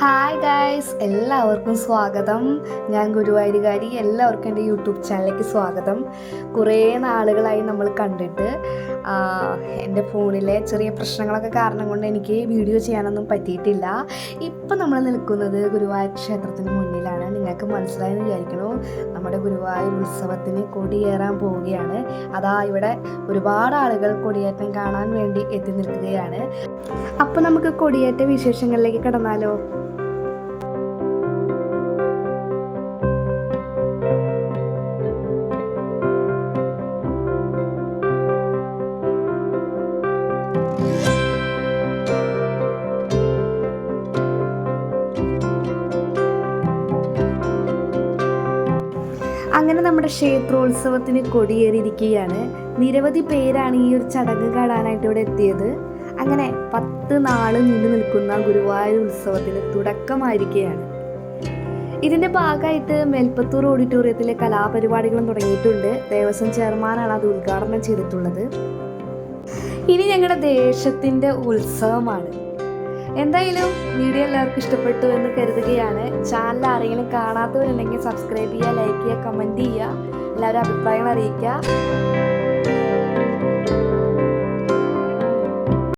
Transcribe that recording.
Hi guys എല്ലാവർക്കും സ്വാഗതം. ഞാൻ ഗുരുവായൂരുകാരി എല്ലാവർക്കും എന്റെ യൂട്യൂബ് ചാനലിലേക്ക് സ്വാഗതം. കുറേ നാളുകളായി നമ്മൾ കണ്ടിട്ട് എന്റെ ഫോണിലെ ചെറിയ പ്രശ്നങ്ങളൊക്കെ കാരണം കൊണ്ട് എനിക്ക് വീഡിയോ ചെയ്യാനൊന്നും പറ്റിയിട്ടില്ല. ഇപ്പം നമ്മൾ നിൽക്കുന്നത് ഗുരുവായൂർ ക്ഷേത്രത്തിന് മുന്നിലാണ്. നിങ്ങൾക്ക് മനസ്സിലായെന്ന് വിചാരിക്കണു നമ്മുടെ ഗുരുവായൂർ ഉത്സവത്തിന് കൊടിയേറാൻ പോവുകയാണ്. അതാ ഇവിടെ ഒരുപാട് ആളുകൾ കൊടിയേറ്റം കാണാൻ വേണ്ടി എത്തി നിൽക്കുകയാണ്. അപ്പോൾ നമുക്ക് കൊടിയേറ്റ വിശേഷങ്ങളിലേക്ക് കടന്നാലോ? അങ്ങനെ നമ്മുടെ ക്ഷേത്രോത്സവത്തിന് കൊടിയേറിയിരിക്കുകയാണ്. നിരവധി പേരാണ് ഈ ഒരു ചടങ്ങ് കാണാനായിട്ട് ഇവിടെ എത്തിയത്. അങ്ങനെ പത്ത് നാൾ നീണ്ടു നിൽക്കുന്ന ഗുരുവായൂർ ഉത്സവത്തിന് തുടക്കമായിരിക്കുകയാണ്. ഇതിന്റെ ഭാഗമായിട്ട് മേൽപ്പത്തൂർ ഓഡിറ്റോറിയത്തിലെ കലാപരിപാടികളും തുടങ്ങിയിട്ടുണ്ട്. ദേവസ്വം ചെയർമാനാണ് അത് ഉദ്ഘാടനം ചെയ്തിട്ടുള്ളത്. ഇനി ഞങ്ങളുടെ ദേശത്തിന്റെ ഉത്സവമാണ്. എന്തായാലും വീഡിയോ എല്ലാവർക്കും ഇഷ്ടപ്പെട്ടു എന്ന് കരുതുകയാണ്. ചാനൽ ആരെങ്കിലും കാണാത്തവരുണ്ടെങ്കിൽ സബ്സ്ക്രൈബ് ചെയ്യുക ലൈക്ക് ചെയ്യുക കമന്റ് ചെയ്യുക. എല്ലാവരും അഭിപ്രായങ്ങൾ അറിയിക്കുക.